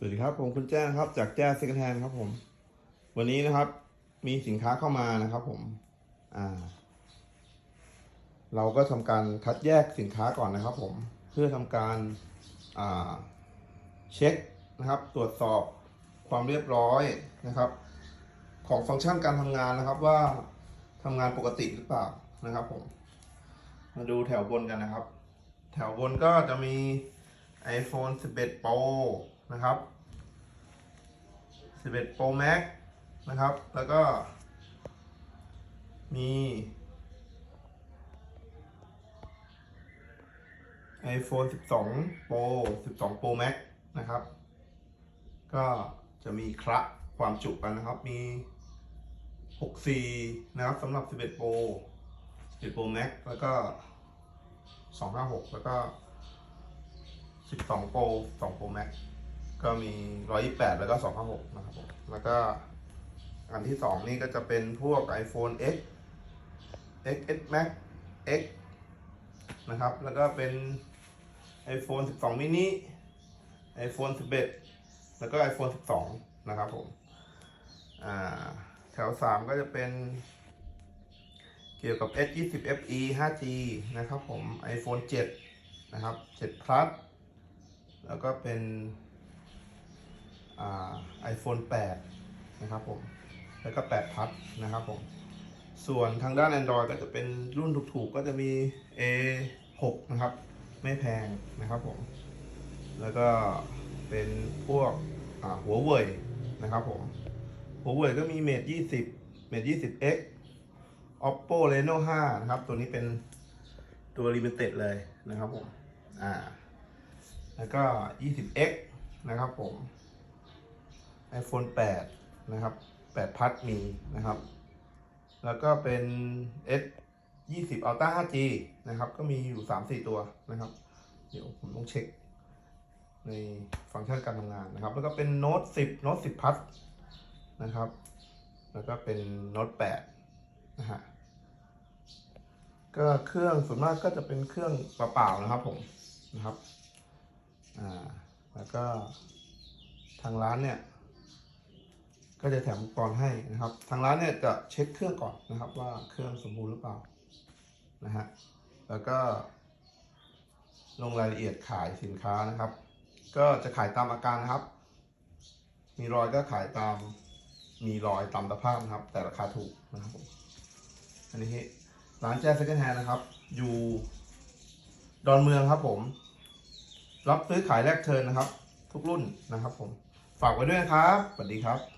สวัสดีครับผมคุณแจ้นะครับจากแจ้เซ็กแฮนครับผม วันนี้นะครับ มีสินค้าเข้ามานะครับ ผม อ่า เราก็ทำการคัดแยกสินค้าก่อนนะครับ ผมเพื่อทำการอ่าเช็คนะครับ ตรวจสอบความเรียบร้อยนะครับ ของฟังก์ชันการทำงานนะครับ ว่าทำงานปกติหรือเปล่านะครับ ผม มาดูแถวบนกันนะครับ แถวบนก็จะมี iPhone 11 Pro นะครับ 11 Pro Max นะครับ แล้วก็ มี iPhone 12 Pro 12 Pro Max นะครับ ก็จะมีคระความจุกันนะครับ มี 64 นะครับสำหรับ 11 Pro 11 Pro Max แล้วก็ 256 แล้วก็ 12 Pro 12 Pro Max ก็มี 128 แล้วก็ 256 นะครับผม แล้วก็อันที่ 2 นี่ก็จะเป็นพวก iPhone X X S Max X นะครับ แล้วก็เป็น iPhone 12 mini iPhone 11 แล้วก็ iPhone 12 นะครับผมแถว 3 ก็จะเป็นเกี่ยวกับ S20 FE 5G นะครับผม iPhone 7 นะครับ 7 Plus แล้วก็เป็น ไอ่า iPhone 8นะครับผม แล้วก็8 Plus นะครับผม ส่วนทางด้าน Android ก็จะเป็นรุ่นถูกๆ ก็จะมี A6 นะครับ ไม่แพงนะครับผม แล้วก็เป็นพวกหัวเว่ยนะครับผม หัวเว่ยก็มี Mate 20 Mate 20 X Oppo Reno 5 นะครับ ตัวนี้เป็นตัว limited เลยนะครับผม อ่า แล้วก็ 20x นะครับผม iPhone 8 นะครับ 8 พัดมีนะครับ แล้วก็เป็น S 20 Ultra 5G นะครับ ก็มีอยู่ 3-4 ตัวนะครับ เดี๋ยวผมต้องเช็ค ในฟังก์ชันการทำงานนะครับ แล้วก็เป็น Note 10 Note 10 Plus นะครับ แล้วก็เป็น Note 8 นะฮะ ก็เครื่องส่วนมากก็จะเป็นเครื่องเปล่าๆนะครับผม นะครับ อ่า แล้วก็ทางร้านเนี่ย ก็จะแถมอุปกรณ์ให้นะครับ ทางร้านเนี่ยจะเช็คเครื่องก่อนนะครับ ว่าเครื่องสมบูรณ์หรือเปล่านะฮะแล้วก็ ลงรายละเอียดขายสินค้านะครับ ก็จะขายตามอาการนะครับ มีรอยก็ขายตามมีรอยตามสภาพนะครับ แต่ราคาถูกนะครับผมอันนี้ร้านแจ๊สเซ็กแฮนนะครับ อยู่ดอนเมืองครับผม รับซื้อขายแลกเทินนะครับ ทุกรุ่นนะครับผม ฝากไว้ด้วยนะครับ สวัสดีครับ